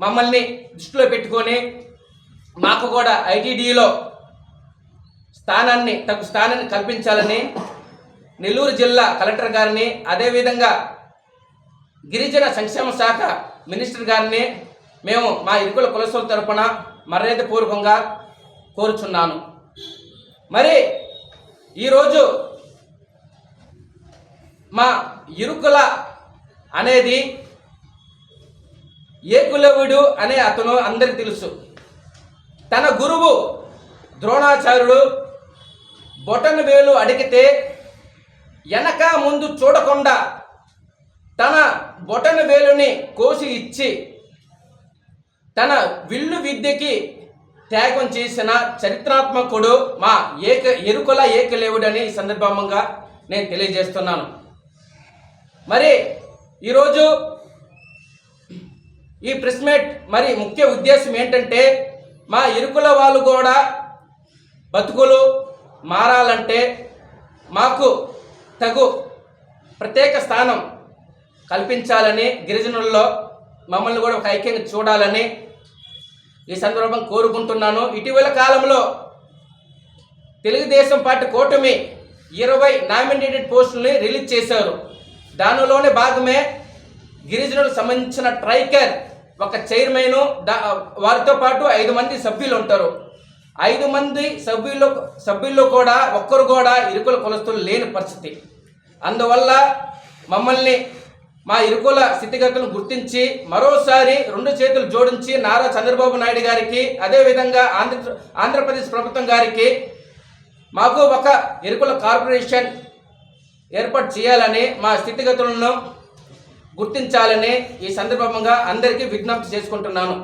మమ్మల్ని దృష్టిలో పెట్టుకొని మాకు కూడా ఐటీడీలో స్థానాన్ని తగు స్థానాన్ని కల్పించాలని నెల్లూరు జిల్లా కలెక్టర్ గారిని అదేవిధంగా గిరిజన సంక్షేమ శాఖ మినిస్టర్ గారిని మేము మా ఇరుకుల కులసుల తరపున మర్యాదపూర్వకంగా కోరుచున్నాను. మరి ఈరోజు మా ఇరుకుల అనేది ఏకులవుడు అనే అతను అందరికి తెలుసు. తన గురువు ద్రోణాచార్యుడు బొటన్ వేలు అడిగితే వెనక ముందు చూడకుండా తన బొటన్ వేలుని కోసి ఇచ్చి తన విల్లు విద్యకి త్యాగం చేసిన చరిత్రాత్మకుడు మా ఏక ఎరుకుల ఏకలేవుడని ఈ సందర్భంగా నేను తెలియజేస్తున్నాను. మరి ఈరోజు ఈ ప్రెస్ మీట్ మరి ముఖ్య ఉద్దేశం ఏంటంటే మా ఇరుకుల వాళ్ళు కూడా బతుకులు మారాలంటే మాకు తగు ప్రత్యేక స్థానం కల్పించాలని గిరిజనుల్లో మమ్మల్ని కూడా ఒక ఐక్యంగా చూడాలని ఈ సందర్భం కోరుకుంటున్నాను. ఇటీవల కాలంలో తెలుగుదేశం పార్టీ కూటమి ఇరవై నామినేటెడ్ పోస్టుల్ని రిలీజ్ చేశారు. దానిలోనే భాగమే గిరిజనులకు సంబంధించిన ట్రైకర్ ఒక చైర్మన్ వారితో పాటు ఐదు మంది సభ్యులు ఉంటారు. ఐదు మంది సభ్యుల్లో సభ్యుల్లో కూడా ఒక్కరు కూడా ఇరుకుల కులస్తులు లేని పరిస్థితి. అందువల్ల మమ్మల్ని మా ఇరుకుల స్థితిగతులను గుర్తించి మరోసారి రెండు చేతులు జోడించి నారా చంద్రబాబు నాయుడు గారికి అదేవిధంగా ఆంధ్ర ఆంధ్రప్రదేశ్ ప్రభుత్వం గారికి మాకు ఒక ఇరుకుల కార్పొరేషన్ ఏర్పాటు చేయాలని మా స్థితిగతులను గుర్తించాలని ఈ సందర్భంగా అందరికీ విజ్ఞప్తి చేసుకుంటున్నాను.